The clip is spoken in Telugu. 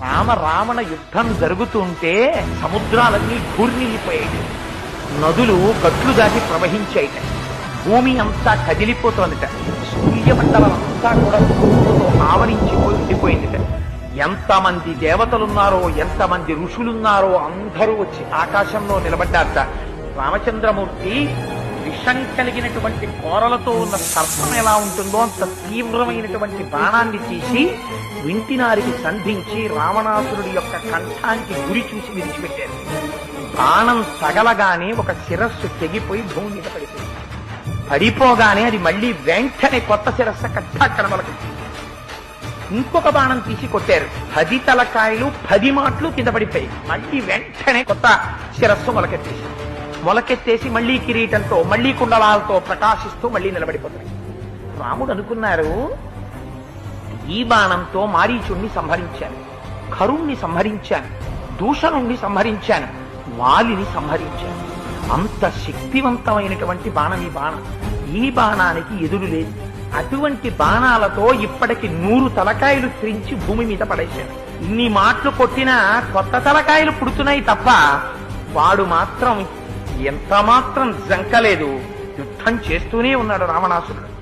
రామ రావణ యుద్ధం జరుగుతుంటే సముద్రాలన్నీ ఘూర్నిల్లిపోయాయి నదులు గట్లు దాటి ప్రవహించాయిట భూమి అంతా కదిలిపోతోందిట. సూర్యమండలం అంతా కూడా ధూములతో ఆవరించిపోయి ఉండిపోయిందిట. ఎంతమంది దేవతలున్నారో ఎంతమంది ఋషులున్నారో అందరూ వచ్చి ఆకాశంలో నిలబడ్డారట. రామచంద్రమూర్తి విషం కలిగినటువంటి కోరలతో ఉన్న సర్పం ఎలా ఉంటుందో అంత తీవ్రమైనటువంటి బాణాన్ని తీసి వింటినారికి సంధించి రావణాసురుడి యొక్క కంఠానికి గురి చూసి విడిచిపెట్టారు. బాణం తగలగానే ఒక శిరస్సు తెగిపోయి భూమి మీద పడిపోయింది. పడిపోగానే అది మళ్ళీ వెంటనే కొత్త శిరస్సు కట్టా మొలకెత్తింది ఇంకొక బాణం తీసి కొట్టారు. పది తలకాయలు పది మాటలు కింద పడిపోయి మళ్ళీ వెంటనే కొత్త శిరస్సు మొలకెత్తేసి మొలకెత్తేసి మళ్ళీ కిరీటంతో మళ్ళీ కుండలాలతో ప్రకాశిస్తూ మళ్ళీ నిలబడిపోతాయి రాముడు అనుకున్నారు ఈ బాణంతో మారీచుణ్ణి సంహరించాను కరుణ్ణి సంహరించాను దూషణుణ్ణి సంహరించాను వాలిని సంహరించాను. అంత శక్తివంతమైనటువంటి బాణం ఈ బాణం. ఈ బాణానికి ఎదురు లేదు. అటువంటి బాణాలతో ఇప్పటికి నూరు తలకాయలు త్రించి భూమి మీద పడేశాను ఇన్ని మాటలు కొట్టినా కొత్త తలకాయలు పుడుతున్నాయి తప్ప వాడు మాత్రం ఎంత మాత్రం జంకలేదు యుద్ధం చేస్తూనే ఉన్నాడు రావణాసురుడు.